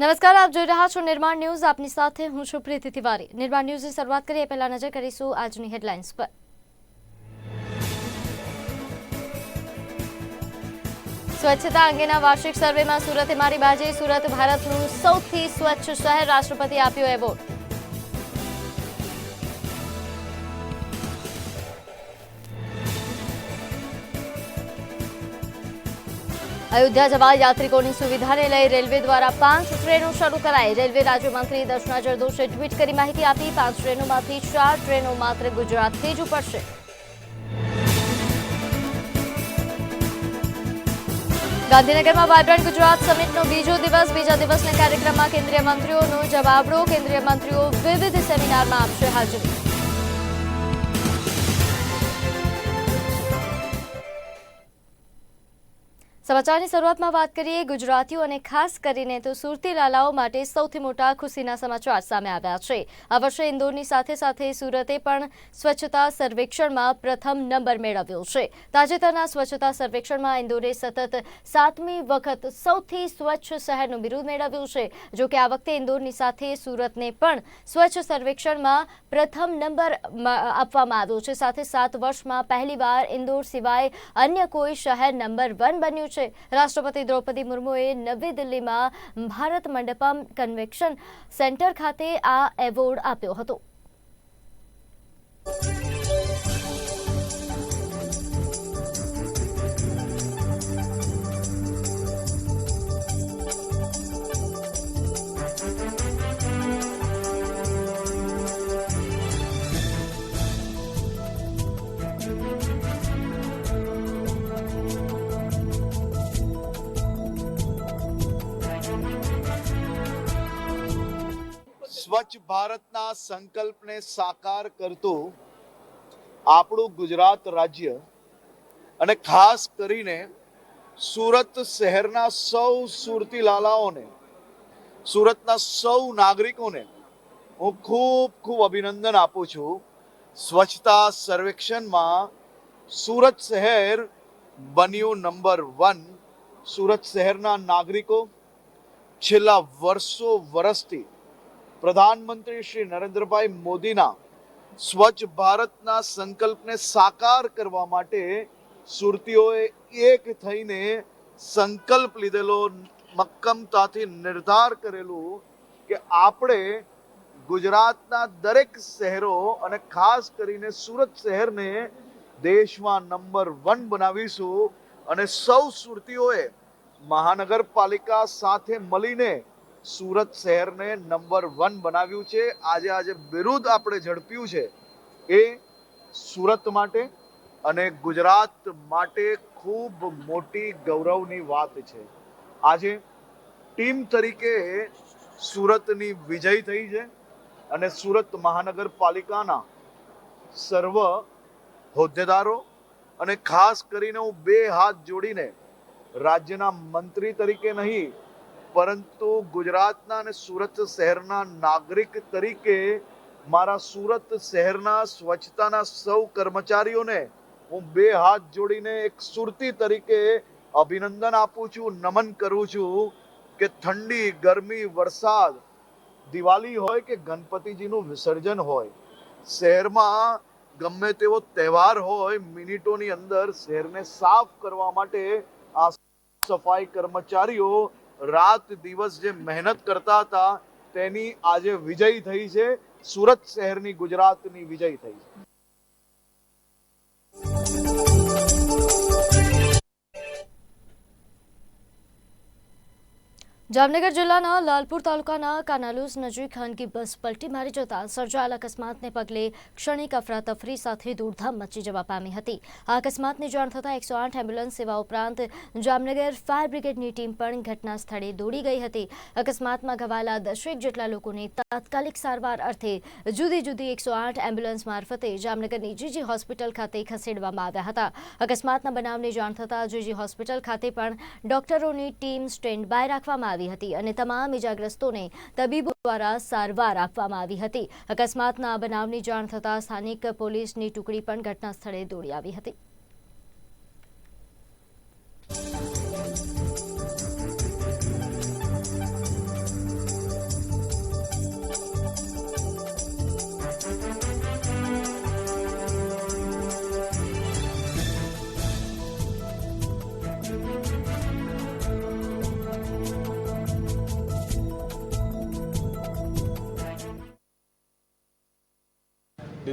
નમસ્કાર, આપ જોઈ રહ્યા છો નિર્માણ ન્યૂઝ. આપની સાથે હું છું પ્રીતિ તિવારી. નિર્માણ ન્યૂઝની શરૂઆત કરીએ. પહેલા નજર કરીશું આજની હેડલાઇન્સ પર. સ્વચ્છતા અંગેના વાર્ષિક સર્વેમાં સુરતે મારી બાજી સુરત ભારતનું સૌથી સ્વચ્છ શહેર. રાષ્ટ્રપતિ આપ્યો એવોર્ડ. અયોધ્યા જવા યાત્રિકોની સુવિધાને લઈ રેલવે દ્વારા પાંચ ટ્રેનો શરૂ કરાઈ. રેલવે રાજ્યમંત્રી દર્શના જરદોશે ટ્વીટ કરી માહિતી આપી, પાંચ ટ્રેનોમાંથી ચાર ટ્રેનો માત્ર ગુજરાતથી જ ઉપડશે. ગાંધીનગરમાં વાયબ્રન્ટ ગુજરાત સમિટનો બીજો દિવસ, બીજા દિવસના કાર્યક્રમમાં કેન્દ્રીય મંત્રીઓનો જવાબડો કેન્દ્રીય મંત્રીઓ વિવિધ સેમિનારમાં આપશે હાજરી. સમાચારની શરૂઆતમાં વાત કરીએ ગુજરાતીઓ અને ખાસ કરીને તો સુરતી લાલાઓ માટે સૌથી મોટા ખુશીના સમાચાર સામે આવ્યા છે. આ વર્ષે ઇન્દોરની સાથે સાથે સુરતે પણ સ્વચ્છતા સર્વેક્ષણમાં પ્રથમ નંબર મેળવ્યો છે. તાજેતરના સ્વચ્છતા સર્વેક્ષણમાં ઇન્દોરે સતત સાતમી વખત સૌથી સ્વચ્છ શહેરનું બિરુદ મેળવ્યું છે. જો કે આ વખતે ઇન્દોરની સાથે સુરતને પણ સ્વચ્છ સર્વેક્ષણમાં પ્રથમ નંબર આપવામાં આવ્યો છે. સાથે સાત વર્ષમાં પહેલીવાર ઇન્દોર સિવાય અન્ય કોઈ શહેર નંબર વન બન્યું છે. રાષ્ટ્રપતિ દ્રૌપદી મુર્મુએ નવી દિલ્હીમાં ભારત મંડપમ કન્વેક્શન સેન્ટર ખાતે આ એવોર્ડ આપ્યો હતો. સ્વચ્છ ભારતના સંકલ્પને સાકાર કરતું આપણું ગુજરાત રાજ્ય અને ખાસ કરીને સુરત શહેરના સૌ સુરતી લાલાઓને, સુરતના સૌ નાગરિકોને હું ખૂબ ખૂબ અભિનંદન આપું છું. સ્વચ્છતા સર્વેક્ષણમાં સુરત શહેર બન્યું નંબર વન. સુરત શહેરના નાગરિકો છેલ્લા વર્ષો, વર્ષથી પ્રધાનમંત્રી શ્રી નરેન્દ્રભાઈ મોદીના સ્વચ્છ ભારતના સંકલ્પને સાકાર કરવા માટે સુરતીઓએ એક થઈને સંકલ્પ લીધેલો, મક્કમતાથી નિર્ધાર કરેલું કે આપણે ગુજરાતના દરેક શહેરો અને ખાસ કરીને સુરત શહેરને દેશમાં નંબર વન બનાવીશું અને સૌ સુરતીઓએ મહાનગરપાલિકા સાથે મળીને સુરત શહેરને નંબર વન બનાવ્યું છે. આજે આજે બિરુદ આપણે ઝડપ્યું છે એ સુરત માટે અને ગુજરાત માટે ખૂબ મોટી ગૌરવની વાત છે. આજે ટીમ તરીકે સુરતની વિજય થઈ છે અને સુરત મહાનગરપાલિકાના સર્વ હોદ્દેદારો અને ખાસ કરીને હું બે હાથ જોડીને રાજ્યના મંત્રી તરીકે નહીં પરંતુ ગુજરાતના અને સુરત શહેરના નાગરિક તરીકે મારા સુરત શહેરના સ્વચ્છતાના સૌ કર્મચારીઓને હું બે હાથ જોડીને એક સુરતી તરીકે અભિનંદન આપું છું, નમન કરું છું કે ઠંડી, ગરમી, વરસાદ, દિવાળી હોય કે ગણપતિજીનું વિસર્જન હોય, શહેરમાં ગમે તેવો તહેવાર હોય, મિનિટોની અંદર શહેરને સાફ કરવા માટે આ સફાઈ કર્મચારીઓ રાત દિવસ જે મહેનત કરતા હતા, તેની આજે વિજય થઈ છે. સુરત શહેરની ગુજરાતની વિજય થઈ છે. જામનગર જિલ્લાના લાલપુર તાલુકાના કાનાલુસ નજીક ખાનગી બસ પલટી મારી જતા સર્જાયેલા અકસ્માતને પગલે ક્ષણિક અફરાતફરી સાથે દોડધામ મચી જવા પામી હતી. આ અકસ્માતની જાણ થતાં એકસો આઠ એમ્બ્યુલન્સ સેવા ઉપરાંત જામનગર ફાયર બ્રિગેડની ટીમ પણ ઘટના સ્થળે દોડી ગઈ હતી. અકસ્માતમાં ઘવાયેલા દસેક જેટલા લોકોને તાત્કાલિક સારવાર અર્થે જુદી જુદી એકસો આઠ એમ્બ્યુલન્સ મારફતે જામનગરની જીજી હોસ્પિટલ ખાતે ખસેડવામાં આવ્યા હતા. અકસ્માતના બનાવની જાણ થતાં જીજી હોસ્પિટલ ખાતે પણ ડોક્ટરોની ટીમ સ્ટેન્ડ બાય રાખવામાં આવી હતી અને તમામ ઇજાગ્રસ્તોને તબીબો દ્વારા સારવાર આપવામાં આવી હતી. અકસ્માતના બનાવની જાણ થતાં સ્થાનિક પોલીસની ટુકડી પણ ઘટના સ્થળે દોડી આવી હતી.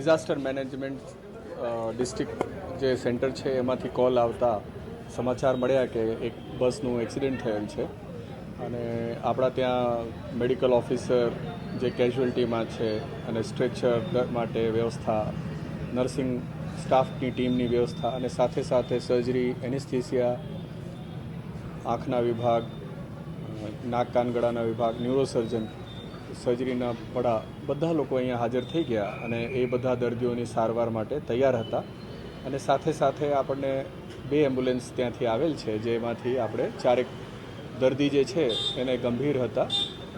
ડિઝાસ્ટર મેનેજમેન્ટ ડિસ્ટ્રિક્ટ જે સેન્ટર છે, એમાંથી કોલ આવતા સમાચાર મળ્યા કે એક બસનું એક્સિડન્ટ થયેલ છે. અને આપણા ત્યાં મેડિકલ ઓફિસર જે કેઝ્યુઅલ્ટીમાં છે અને સ્ટ્રેચર માટે વ્યવસ્થા, નર્સિંગ સ્ટાફની ટીમની વ્યવસ્થા અને સાથે સાથે સર્જરી, એનેસ્થિસિયા, આંખના વિભાગ નાક કાન ગળાના વિભાગ, ન્યુરોસર્જન સર્જરીના વડા બધા લોકો અહીંયા હાજર થઈ ગયા અને એ બધા દર્દીઓની સારવાર માટે તૈયાર હતા. અને સાથે સાથે આપણને બે એમ્બ્યુલન્સ ત્યાંથી આવેલ છે, જેમાંથી આપણે ચારેક દર્દી જે છે એને ગંભીર હતા.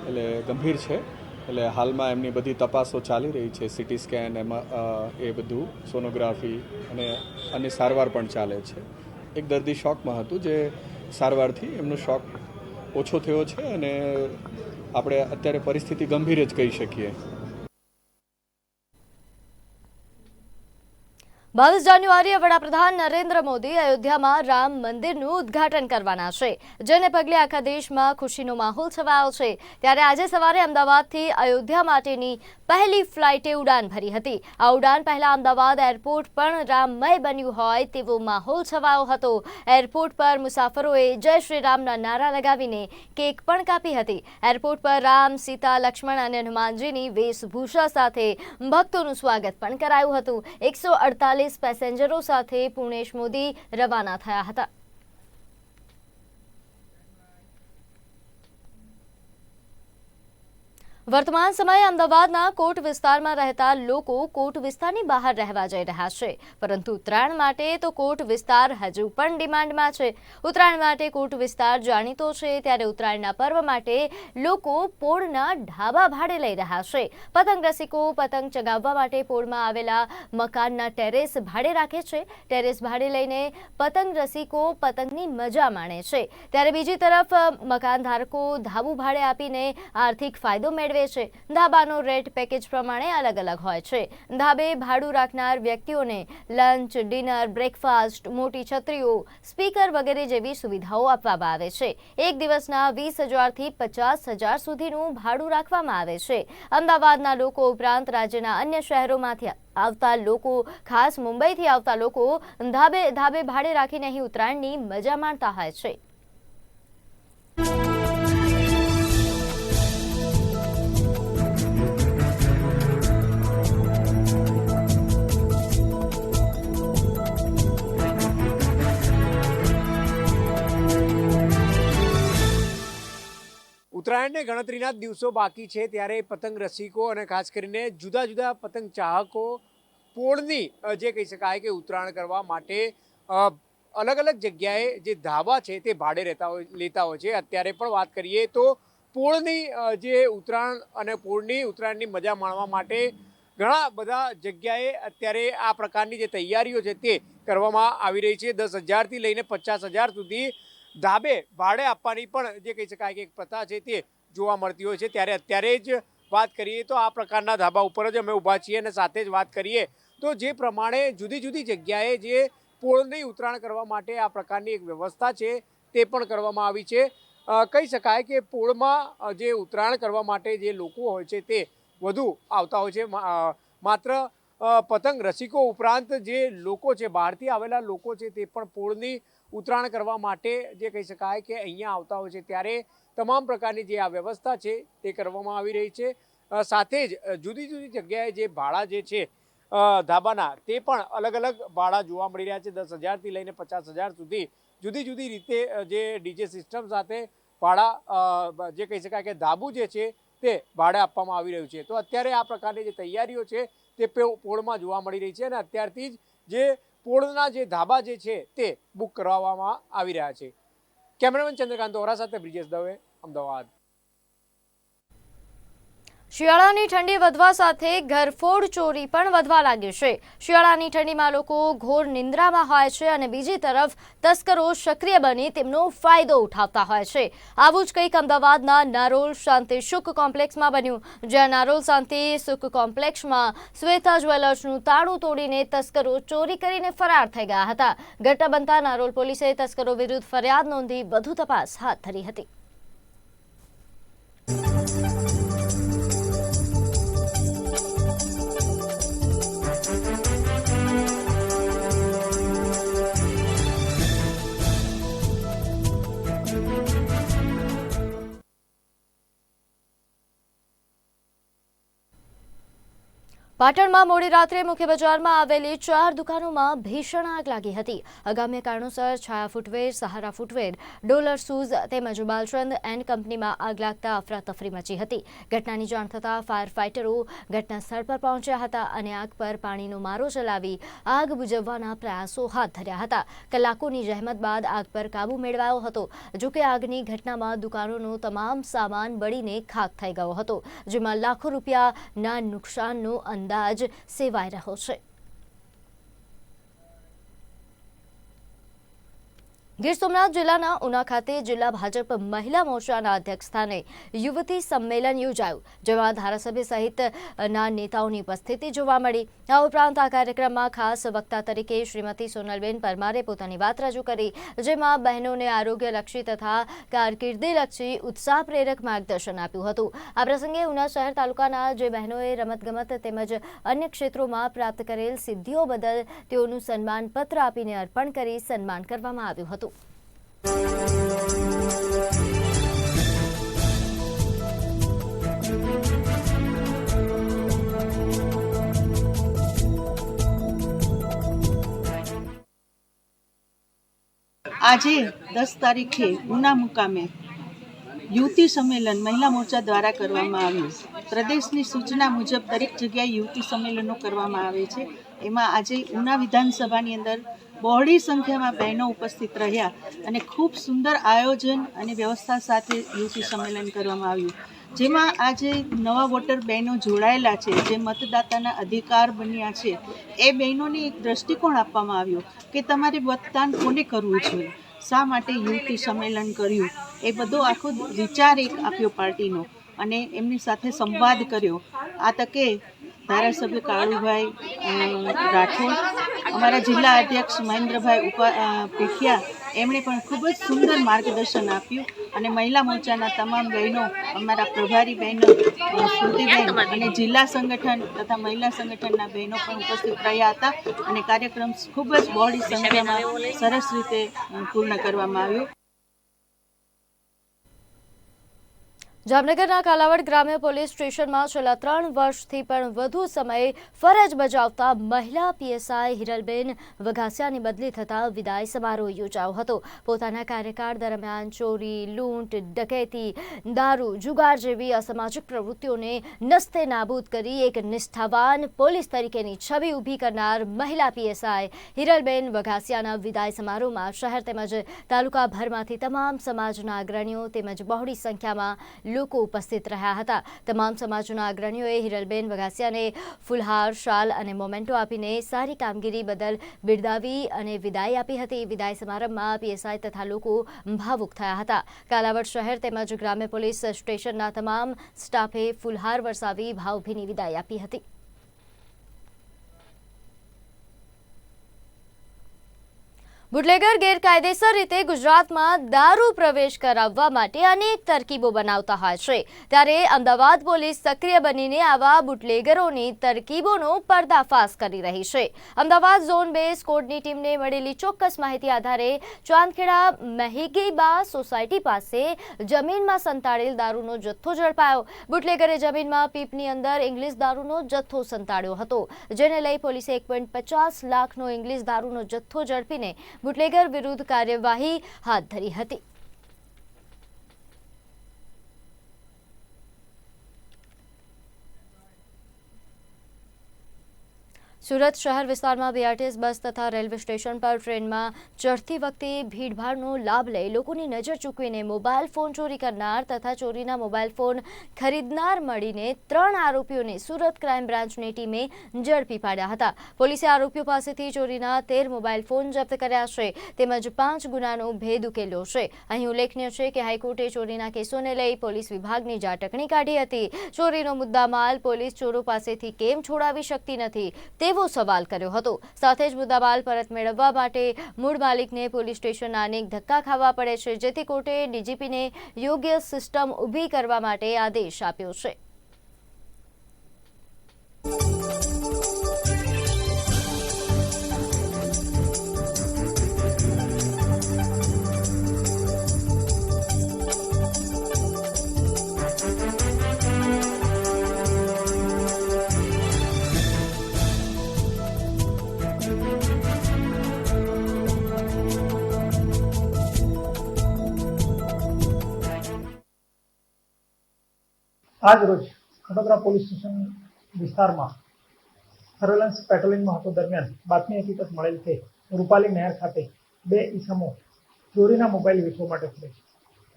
એટલે ગંભીર છે. એટલે હાલમાં એમની બધી તપાસો ચાલી રહી છે સિટી સ્કેન, એમાં એ બધું, સોનોગ્રાફી અને અને સારવાર પણ ચાલે છે. એક દર્દી શોકમાં હતું, જે સારવારથી એમનો શોક ઓછો થયો છે અને આપણે અત્યારે પરિસ્થિતિ ગંભીર જ કહી શકીએ. બાવીસ જાન્યુઆરીએ વડાપ્રધાન નરેન્દ્ર મોદી અયોધ્યામાં રામ મંદિરનું ઉદ્ઘાટન કરવાના છે, જેને પગલે આખા દેશમાં ખુશીનો માહોલ છવાયો છે. ત્યારે આજે સવારે અમદાવાદથી અયોધ્યા માટેની પહેલી ફ્લાઇટે ઉડાન ભરી હતી. આ ઉડાન પહેલા અમદાવાદ એરપોર્ટ પણ રામમય બન્યું હોય તેવો માહોલ છવાયો હતો. એરપોર્ટ પર મુસાફરોએ જય શ્રી રામના નારા લગાવીને કેક પણ કાપી હતી. એરપોર્ટ પર રામ, સીતા, લક્ષ્મણ અને હનુમાનજીની વેશભૂષા સાથે ભક્તોનું સ્વાગત પણ કરાયું હતું. એકસો અડતાલીસ પેસેન્જરો સાથે પૂર્ણેશ મોદી રવાના થયા હતા. વર્તમાન સમયે અમદાવાદના કોટ વિસ્તારમાં રહેતા લોકો કોટ વિસ્તારની બહાર રહેવા જઈ રહ્યા છે. પરંતુ ઉત્તરાયણ માટે તો કોટ વિસ્તાર હજુ પણ ડિમાન્ડમાં છે. ઉત્તરાયણ માટે કોટ વિસ્તાર જાણીતો છે ત્યારે ઉત્તરાયણના પર્વ માટે લોકો પોળના ઢાબા ભાડે લઈ રહ્યા છે. પતંગ રસિકો પતંગ ચગાવવા માટે પોળમાં આવેલા મકાનના ટેરેસ ભાડે રાખે છે. ટેરેસ ભાડે લઈને પતંગ રસિકો પતંગની મજા માણે છે. ત્યારે બીજી તરફ મકાન ધારકો ધાબુ ભાડે આપીને આર્થિક ફાયદો મેળવે છે. ધાબાનો રેટ પેકેજ પ્રમાણે અલગ અલગ હોય છે. ધાબે ભાડું રાખનાર વ્યક્તિઓને લંચ, ડિનર, બ્રેકફાસ્ટ, મોટી છત્રીઓ, સ્પીકર વગેરે જેવી સુવિધાઓ આપવામાં આવે છે. એક દિવસના વીસ હજારથી પચાસ હજાર સુધીનું ભાડું રાખવામાં આવે છે. અમદાવાદના લોકો ઉપરાંત રાજ્યના અન્ય શહેરોમાંથી આવતા લોકો, ખાસ મુંબઈથી આવતા લોકો ધાબે ધાબે ભાડે રાખીને અહીં ઉત્તરાયણની મજા માણતા હોય છે. ઉત્તરાયણને ગણતરીના દિવસો બાકી છે ત્યારે પતંગ રસિકો અને ખાસ કરીને જુદા જુદા પતંગ ચાહકો પોળની જે કહી શકાય કે ઉત્તરાયણ કરવા માટે અલગ અલગ જગ્યાએ જે ધાબા છે તે ભાડે રહેતા હોય, લેતા હોય છે. અત્યારે પણ વાત કરીએ તો પોળની જે ઉત્તરાયણ અને પોળની ઉત્તરાયણની મજા માણવા માટે ઘણા બધા જગ્યાએ અત્યારે આ પ્રકારની જે તૈયારીઓ છે તે કરવામાં આવી રહી છે. દસ હજારથી લઈને પચાસ હજાર સુધી ધાબે ભાડે આપવાની પણ જે કહી શકાય કે એક પ્રથા છે તે જોવા મળતી હોય છે. ત્યારે અત્યારે જ વાત કરીએ તો આ પ્રકારના ધાબા ઉપર જ અમે ઊભા છીએ અને સાથે જ વાત કરીએ તો જે પ્રમાણે જુદી જુદી જગ્યાએ જે પોળની ઉત્તરાયણ કરવા માટે આ પ્રકારની એક વ્યવસ્થા છે તે પણ કરવામાં આવી છે. કહી શકાય કે પોળમાં જે ઉત્તરાયણ કરવા માટે જે લોકો હોય છે તે વધુ આવતા હોય છે. માત્ર પતંગ રસિકો ઉપરાંત જે લોકો છે, બહારથી આવેલા લોકો છે તે પણ પોળની ઉત્તરાયણ કરવા માટે જે કહી શકાય કે અહીંયા આવતા હોય છે. ત્યારે તમામ પ્રકારની જે આ વ્યવસ્થા છે તે કરવામાં આવી રહી છે. સાથે જ જુદી જુદી જગ્યાએ જે ભાડા જે છે ધાબાના તે પણ અલગ અલગ ભાડા જોવા મળી રહ્યા છે. દસ હજારથી લઈને પચાસ હજાર સુધી જુદી જુદી રીતે જે ડીજે સિસ્ટમ સાથે ભાડા જે કહી શકાય કે ધાબુ જે છે તે ભાડે આપવામાં આવી રહ્યું છે. તો અત્યારે આ પ્રકારની જે તૈયારીઓ છે તે પોળમાં જોવા મળી રહી છે અને અત્યારથી જ જે પોળના જે ધાબા જે છે તે બુક કરાવવામાં આવી રહ્યા છે. કેમેરામેન ચંદ્રકાંત ઓરા સાથે બ્રિજેશ દવે, અમદાવાદ. શિયાળાની ઠંડી વધવા સાથે ઘરફોડ ચોરી પણ વધવા લાગી છે. શિયાળાની ઠંડીમાં લોકો ઘોર નિંદ્રામાં હોય છે અને બીજી તરફ તસ્કરો સક્રિય બની તેમનો ફાયદો ઉઠાવતા હોય છે. આવું જ કંઈક અમદાવાદના નારોલ શાંતિ સુખ કોમ્પ્લેક્સમાં બન્યું, જ્યાં નારોલ શાંતિ સુખ કોમ્પ્લેક્સમાં શ્વેતા જ્વેલર્સનું તાળું તોડીને તસ્કરો ચોરી કરીને ફરાર થઈ ગયા હતા. ઘટના બનતા નારોલ પોલીસે તસ્કરો વિરુદ્ધ ફરિયાદ નોંધી વધુ તપાસ હાથ ધરી હતી. પાટણમાં મોડી રાત્રે મુખ્ય બજારમાં આવેલી ચાર દુકાનોમાં ભીષણ આગ લાગી હતી. અગામ્ય કારણોસર Chhaya footwear, Sahara footwear, dollar shoes તેમજ બાલચંદ એન્ડ કંપનીમાં આગ લાગતા અફરાતફરી મચી હતી. ઘટનાની જાણ થતાં ફાયર ફાઇટરો ઘટના સ્થળ પર પહોંચ્યા હતા અને આગ પર પાણીનો મારો ચલાવી આગ બુજવવાના પ્રયાસો હાથ ધર્યા હતા. કલાકોની જહેમત બાદ આગ પર કાબુ મેળવાયો હતો, જોકે આગની ઘટનામાં દુકાનોનો તમામ સામાન બળીને ખાક થઈ ગયો હતો, જેમાં લાખો રૂપિયાના નુકસાનનો અંદાજ સેવાઈ રહ્યો છે. ગીર સોમનાથ જિલ્લાના ઉના ખાતે જિલ્લા ભાજપ મહિલા મોરચાના અધ્યક્ષ સ્થાને યુવતી સંમેલન યોજાયું, જેમાં ધારાસભ્ય સહિતના નેતાઓની ઉપસ્થિતિ જોવા મળી. આ ઉપરાંત આ કાર્યક્રમમાં ખાસ વક્તા તરીકે શ્રીમતી સોનલબેન પરમારે પોતાની વાત રજૂ કરી, જેમાં બહેનોને આરોગ્યલક્ષી તથા કારકિર્દીલક્ષી ઉત્સાહ પ્રેરક માર્ગદર્શન આપ્યું હતું. આ પ્રસંગે ઉના શહેર તાલુકાના જે બહેનોએ રમતગમત તેમજ અન્ય ક્ષેત્રોમાં પ્રાપ્ત કરેલ સિદ્ધિઓ બદલ તેઓનું સન્માનપત્ર આપીને અર્પણ કરી સન્માન કરવામાં આવ્યું હતું. આજે દસ તારીખે ઉના મુકામે યુવતી સંમેલન મહિલા મોરચા દ્વારા કરવામાં આવ્યું. પ્રદેશની સૂચના મુજબ દરેક જગ્યાએ યુવતી સંમેલનો કરવામાં આવે છે. એમાં આજે ઉના વિધાનસભાની અંદર બહોળી સંખ્યામાં બહેનો ઉપસ્થિત રહ્યા અને ખૂબ સુંદર આયોજન અને વ્યવસ્થા સાથે યુવતી સંમેલન કરવામાં આવ્યું. જેમાં આજે નવા વોટર બહેનો જોડાયેલા છે, જે મતદાતાના અધિકાર બન્યા છે. એ બહેનોને એક દ્રષ્ટિકોણ આપવામાં આવ્યો કે તમારે મતદાન કોને કરવું જોઈએ શા માટે યુવતી સંમેલન કર્યું? એ બધો આખો વિચાર એક આપ્યો પાર્ટીનો અને એમની સાથે સંવાદ કર્યો. આ તકે ધારાસભ્ય કાળુભાઈ રાઠોડ અમારા જિલ્લા અધ્યક્ષ મહેન્દ્રભાઈ ઉપા અ, એમણે પણ ખૂબ જ સુંદર માર્ગદર્શન આપ્યું અને મહિલા મોરચાના તમામ બહેનો અમારા પ્રભારી બહેનો સ્મૃતિબહેન અને જિલ્લા સંગઠન તથા મહિલા સંગઠનના બહેનો પણ ઉપસ્થિત રહ્યા હતા અને કાર્યક્રમ ખૂબ જ બહોળી સંખ્યામાં સરસ રીતે પૂર્ણ કરવામાં આવ્યો. જામનગરના કાલાવડ ગ્રામ્ય પોલીસ સ્ટેશનમાં છેલ્લા ત્રણ વર્ષથી પણ વધુ સમય ફરજ બજાવતા મહિલા પીએસઆઈ હિરલબેન વઘાસિયાની બદલી થતા વિદાય સમારોહ યોજાયો હતો. પોતાના કાર્યકાળ દરમિયાન ચોરી, લૂંટ, ડકૈતી, દારૂ, જુગાર જેવી અસામાજિક પ્રવૃત્તિઓને નસ્તે નાબૂદ કરી એક નિષ્ઠાવાન પોલીસ તરીકેની છબી ઊભી કરનાર મહિલા પીએસઆઈ હિરલબેન વઘાસિયાના વિદાય સમારોહમાં શહેર તેમજ તાલુકાભરમાંથી તમામ સમાજના અગ્રણીઓ તેમજ બહોળી સંખ્યામાં લોકો ઉપસ્થિત રહ્યા હતા. તમામ સમાજના અગ્રણીઓએ હિરલબેન વઘાસિયાને ફુલહાર, શાલ અને મોમેન્ટો આપીને સારી કામગીરી બદલ બિરદાવી અને વિદાય આપી હતી. વિદાય સમારંભમાં પીએસઆઈ તથા લોકો ભાવુક થયા હતા. કાલાવડ શહેર તેમજ ગ્રામ્ય પોલીસ સ્ટેશનના તમામ સ્ટાફે ફુલહાર વરસાવી ભાવભીની વિદાય આપી હતી. બુટલેગર ગેરકાયદેસર રીતે ગુજરાતમાં દારૂ પ્રવેશ કરાવવા માટે અનેક તરકીબો બનાવતા હોય છે. ત્યારે અમદાવાદ પોલીસ સક્રિય બનીને આવા બુટલેગરોની તરકીબોનો પર્દાફાશ કરી રહી છે. અમદાવાદ ઝોન બે સ્કોડની ટીમને મળેલી ચોક્કસ માહિતી આધારે ચાંદખેડા મહેગીબા સોસાયટી પાસે જમીનમાં સંતાડેલ દારૂનો જથ્થો ઝડપાયો. બુટલેગરે જમીનમાં પીપની અંદર ઇંગ્લિશ દારૂનો જથ્થો સંતાડ્યો હતો. જેને લઈ પોલીસે એક લાખનો ઇંગ્લિશ દારૂનો જથ્થો ઝડપીને બુટલેગર વિરુદ્ધ કાર્યવાહી હાથ ધરી હતી. સુરત શહેર વિસ્તારમાં બીઆરટીએસ બસ તથા રેલવે સ્ટેશન પર ટ્રેનમાં ચડતી વખતે ભીડભાડનો લાભ લઈ લોકોની નજર ચૂકવીને મોબાઈલ ફોન ચોરી કરનાર તથા ચોરીના મોબાઈલ ફોન ખરીદનાર મળીને ત્રણ આરોપીઓને સુરત ક્રાઇમ બ્રાન્ચની ટીમે ઝડપી પાડ્યા હતા. પોલીસે આરોપીઓ પાસેથી ચોરીના તેર મોબાઈલ ફોન જપ્ત કર્યા છે, તેમજ પાંચ ગુનાનો ભેદ ઉકેલ્યો છે. અહીં ઉલ્લેખનીય છે કે હાઈકોર્ટે ચોરીના કેસોને લઈ પોલીસ વિભાગની ઝાટકણી કાઢી હતી. ચોરીનો મુદ્દામાલ પોલીસ ચોરો પાસેથી કેમ છોડાવી શકતી નથી, તેવો સવાલ કર્યો હતો. સાથે જ મુદ્દામાલ પરત મેળવવા માટે મૂળ માલિકને પોલીસ સ્ટેશનના અનેક ધક્કા ખાવા પડે છે, જેથી કોર્ટે ડીજીપીને યોગ્ય સિસ્ટમ ઊભી કરવા માટે આદેશ આપ્યો છે. આજ રોજ ખડોદરા પોલીસ સ્ટેશન વિસ્તારમાં સર્વેલન્સ પેટ્રોલિંગ હતો દરમિયાન બાતમી હકીકત મળેલ કે રૂપાલી નહેર ખાતે બે ઈસમો ચોરીના મોબાઈલ વેચવા માટે ફરે છે.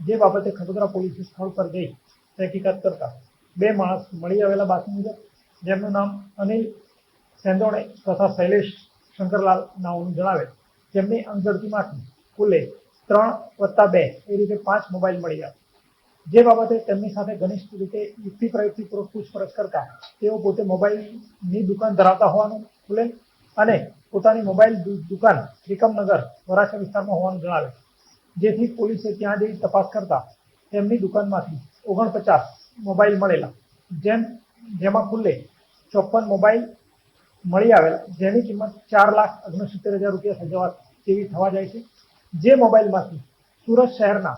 જે બાબતે ખડોદરા પોલીસે સ્થળ પર જઈ તહેકીકાત કરતા બે માણસ મળી આવેલા બાતમી મુજબ, જેમનું નામ અનિલ સેંદોણે તથા શૈલેષ શંકરલાલ નાઓનું જણાવે, જેમની અંગઝડતીમાંથી કુલે ત્રણ વત્તા બે એ રીતે પાંચ મોબાઈલ મળી આવ્યા. જે બાબતે તેમની સાથે ઘનિષ્ઠ રીતે યુક્તિ પ્રયુક્તિપૂર્વક પૂછપરછ કરતા, તેઓ પોતે મોબાઈલની દુકાન ધરાવતા હોવાનું ખુલે અને પોતાની મોબાઈલ દુકાન ત્રિકમનગર વરાછા વિસ્તારમાં હોવાનું જણાવે જેથી પોલીસે ત્યાં જઈ તપાસ કરતા તેમની દુકાનમાંથી ઓગણપચાસ મોબાઈલ મળેલા, જેમ, જેમાં ખુલ્લે ચોપન મોબાઈલ મળી આવેલા, જેની કિંમત ચાર લાખ ઓગણસિત્તેર હજાર રૂપિયા સજવા તેવી થવા જાય છે. જે મોબાઈલમાંથી સુરત શહેરના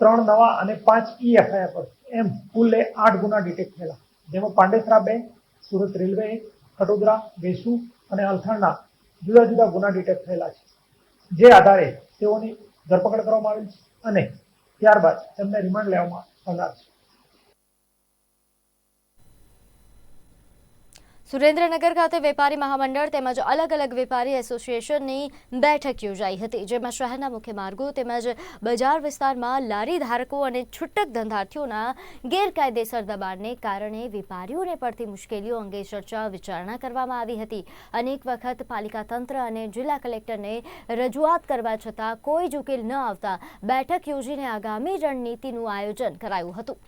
ત્રણ નવા અને પાંચ ઈ એફઆઈઆર પર. એમ કુલ્લે આઠ ગુના ડિટેક્ટ થયેલા. જેમાં પાંડેસરા બે સુરત રેલવે કટોદરા વેસુ અને અલથાણના જુદા જુદા ગુના ડિટેક્ટ થયેલા છે. જે આધારે તેઓની ધરપકડ કરવામાં આવેલ છે અને ત્યારબાદ તેમને રિમાન્ડ લેવામાં આવનાર છે. સુરેન્દ્રનગર ખાતે વેપારી મહામંડળ તેમજ અલગ અલગ વેપારી એસોસિએશનની બેઠક યોજાઈ હતી, જેમાં શહેરના મુખ્ય માર્ગો તેમજ બજાર વિસ્તારમાં લારી ધારકો અને છૂટક ધંધાર્થીઓના ગેરકાયદેસર દબાણને કારણે વેપારીઓને પડતી મુશ્કેલીઓ અંગે ચર્ચા વિચારણા કરવામાં આવી હતી. અનેક વખત પાલિકા તંત્ર અને જિલ્લા કલેક્ટરને રજૂઆત કરવા છતાં કોઈ જ ઉકેલ ન આવતા બેઠક યોજીને આગામી રણનીતિનું આયોજન કરાયું હતું.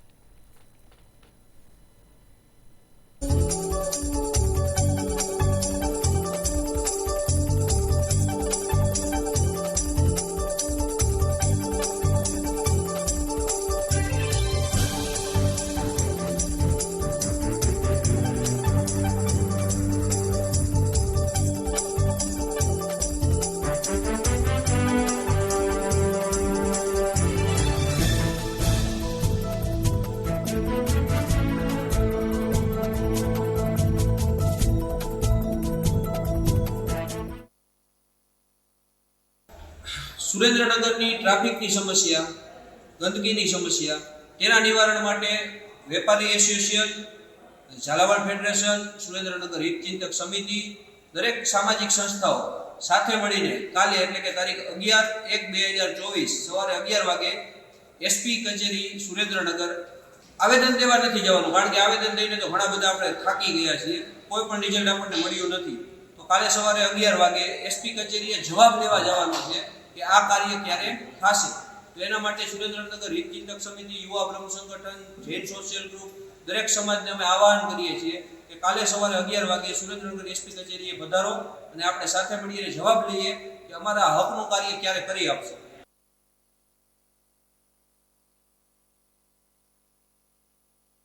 સુરેન્દ્રનગરની ટ્રાફિકની સમસ્યા, ગંદકીની સમસ્યા, તેના નિવારણ માટે વેપારી એસોસિએશન, ઝાલાવાડ ફેડરેશન, સુરેન્દ્રનગર હિતચિંતક સમિતિ, દરેક સામાજિક સંસ્થાઓ સાથે મળીને કાલે એટલે કે તારીખ અગિયાર એક બે હજાર ચોવીસ સવારે અગિયાર વાગે એસપી કચેરી સુરેન્દ્રનગર આવેદન દેવા નથી જવાનું, કારણ કે આવેદન દઈને તો ઘણા બધા આપણે થાકી ગયા છીએ, કોઈ પણ રિઝલ્ટ આપણને મળ્યું નથી. તો કાલે સવારે અગિયાર વાગે એસપી કચેરીએ જવાબ લેવા જવાનો છે. કે આ કાર્ય ક્યારે થશે? તો એના માટે સુરેન્દ્રનગર હિતચિંતક સમિતિ, યુવા બ્રહ્મ સંગઠન જૈન સોશિયલ ગ્રુપ, દરેક સમાજને અમે આહવાન કરીએ છીએ કે કાલે સવારે અગિયાર વાગે સુરેન્દ્રનગર એસપી કચેરીએ પધારો અને આપણે સાથે મળીને જવાબ લઈએ કે અમારા હકનું કાર્ય ક્યારે કરી આપશે.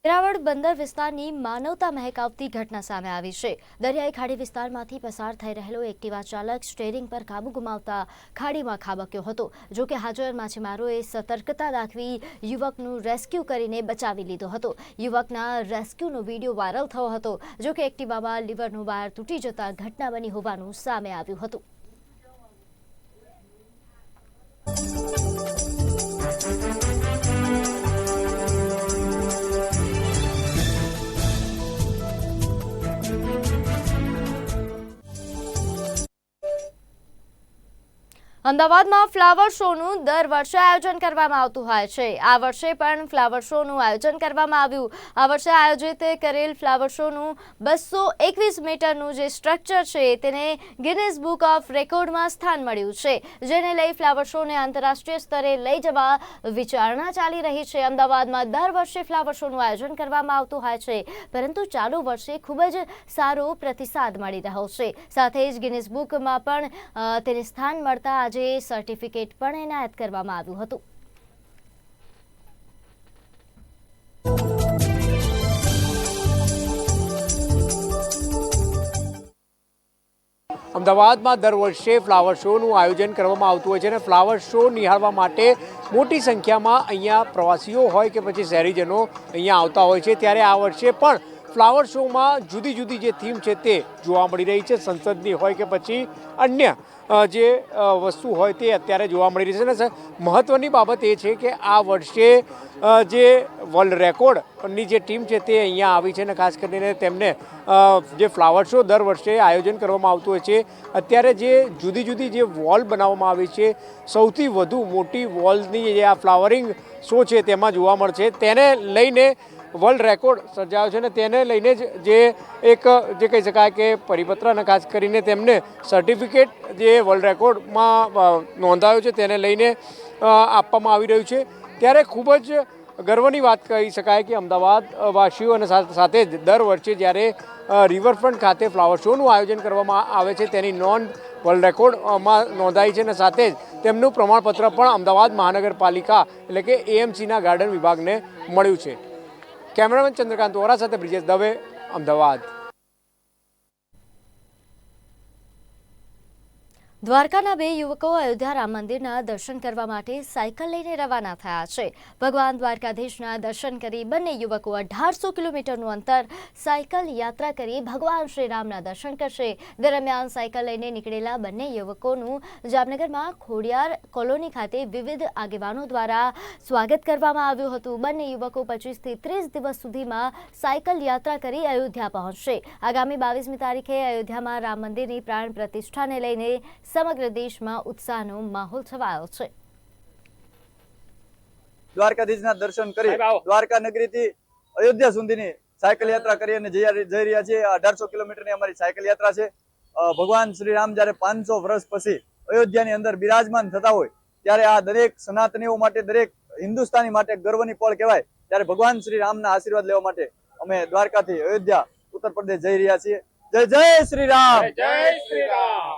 વેરાવળ બંદર વિસ્તારની માનવતા મહેકાવતી ઘટના સામે આવી છે. દરિયાઈ ખાડી વિસ્તારમાંથી પસાર થઈ રહેલો એક્ટિવા ચાલક સ્ટેરિંગ પર કાબુ ગુમાવતા ખાડીમાં ખાબક્યો હતો. જો કે હાજર માછીમારોએ સતર્કતા દાખવી યુવકનું રેસ્ક્યુ કરીને બચાવી લીધો હતો. યુવકના રેસ્ક્યુનો વીડિયો વાયરલ થયો હતો, જો કે એક્ટિવામાં લીવરનું વાયર તૂટી જતા ઘટના બની હોવાનું સામે આવ્યું હતું. અમદાવાદમાં ફ્લાવર શોનું દર વર્ષે આયોજન કરવામાં આવતું હોય છે. આ વર્ષે પણ ફ્લાવર શોનું આયોજન કરવામાં આવ્યું. આ વર્ષે આયોજિત કરેલ ફ્લાવર શોનું બસો એકવીસ મીટરનું જે સ્ટ્રક્ચર છે તેને ગિનિસ બુક ઓફ રેકોર્ડમાં સ્થાન મળ્યું છે. જેને લઈ ફ્લાવર શોને આંતરરાષ્ટ્રીય સ્તરે લઈ જવા વિચારણા ચાલી રહી છે. અમદાવાદમાં દર વર્ષે ફ્લાવર શોનું આયોજન કરવામાં આવતું હોય છે. પરંતુ ચાલુ વર્ષે ખૂબ જ સારો પ્રતિસાદ મળી રહ્યો છે. સાથે જ ગિનિસ બુકમાં પણ તેને સ્થાન મળતા આજે સર્ટિફિકેટ પણ એનાયત કરવામાં આવ્યું હતું. અમદાવાદમાં દર વર્ષે ફ્લાવર શોનું આયોજન કરવામાં આવતું હોય છે અને ફ્લાવર શો નિહાળવા માટે મોટી સંખ્યામાં અહીંયા પ્રવાસીઓ હોય કે પછી શહેરીજનો અહીંયા આવતા હોય છે. ત્યારે આ વર્ષે પણ ફ્લાવર શોમાં જુદી જુદી જે થીમ છે તે જોવા મળી રહી છે, સંસદની હોય કે પછી અન્ય જે વસ્તુ હોય તે અત્યારે જોવા મળી રહી છે. સ- મહત્ત્વની બાબત એ છે કે આ વર્ષે જે વર્લ્ડ રેકોર્ડની જે ટીમ છે તે અહીંયા આવી છે અને ખાસ કરીને તેમને જે ફ્લાવર શો દર વર્ષે આયોજન કરવામાં આવતું હોય છે. અત્યારે જે જુદી જુદી જે વોલ બનાવવામાં આવી છે, સૌથી વધુ મોટી વોલની જે આ ફ્લાવરિંગ શો છે તેમાં જોવા મળશે. તેને લઈને વર્લ્ડ રેકોર્ડ સર્જાયો છે અને તેને લઈને જ જે એક, જે કહી શકાય કે પરિપત્ર અને ખાસ કરીને તેમને સર્ટિફિકેટ જે વર્લ્ડ રેકોર્ડમાં નોંધાયો છે તેને લઈને આપવામાં આવી રહ્યું છે. ત્યારે ખૂબ જ ગર્વની વાત કહી શકાય કે અમદાવાદ વાસીઓ અને સાથે જ દર વર્ષે જ્યારે રિવરફ્રન્ટ ખાતે ફ્લાવર શોનું આયોજન કરવામાં આવે છે, તેની નોંધ વર્લ્ડ રેકોર્ડમાં નોંધાઈ છે અને સાથે જ તેમનું પ્રમાણપત્ર પણ અમદાવાદ મહાનગરપાલિકા એટલે કે એએમસીના ગાર્ડન વિભાગને મળ્યું છે. કેમેરામેન ચંદ્રકાંત ઓરા સાથે બ્રિજેશ દવે અમદાવાદ. દ્વારકાના બે યુવકો અયોધ્યા રામ મંદિરના દર્શન કરવા માટે સાયકલ લઈને રવાના થયા છે. ભગવાન દ્વારકાધીશના દર્શન કરી બંને યુવકો અઢારસો કિલોમીટરનું અંતર સાયકલ યાત્રા કરી ભગવાન શ્રી રામના દર્શન કરશે. દરમિયાન સાયકલ લઈને નીકળેલા બંને યુવકોનું જામનગરમાં ખોડિયાર કોલોની ખાતે વિવિધ આગેવાનો દ્વારા સ્વાગત કરવામાં આવ્યું હતું. બંને યુવકો પચીસથી ત્રીસ દિવસ સુધીમાં સાયકલ યાત્રા કરી અયોધ્યા પહોંચશે. આગામી બાવીસમી તારીખે અયોધ્યામાં રામ મંદિરની પ્રાણ પ્રતિષ્ઠાને લઈને સમગ્ર દેશમાં ઉત્સાહનો માહોલ છવાયો છે. દ્વારકાધીશના દર્શન કરી દ્વારકા નગરીથી અયોધ્યા સુધીની સાયકલ યાત્રા કરી અને જઈ રહ્યા છીએ અઢારસો કિલોમીટરની અમારી સાયકલ યાત્રા છે. ભગવાન શ્રી રામ જ્યારે પાંચસો વર્ષ પછી અયોધ્યાની અંદર બિરાજમાન થતા હોય ત્યારે આ દરેક સનાતનીઓ માટે દરેક હિન્દુસ્તાની માટે ગર્વની પળ કહેવાય. ત્યારે ભગવાન શ્રી રામના આશીર્વાદ લેવા માટે અમે દ્વારકાથી અયોધ્યા ઉત્તર પ્રદેશ જઈ રહ્યા છીએ. જય જય શ્રી રામ! જય શ્રી રામ!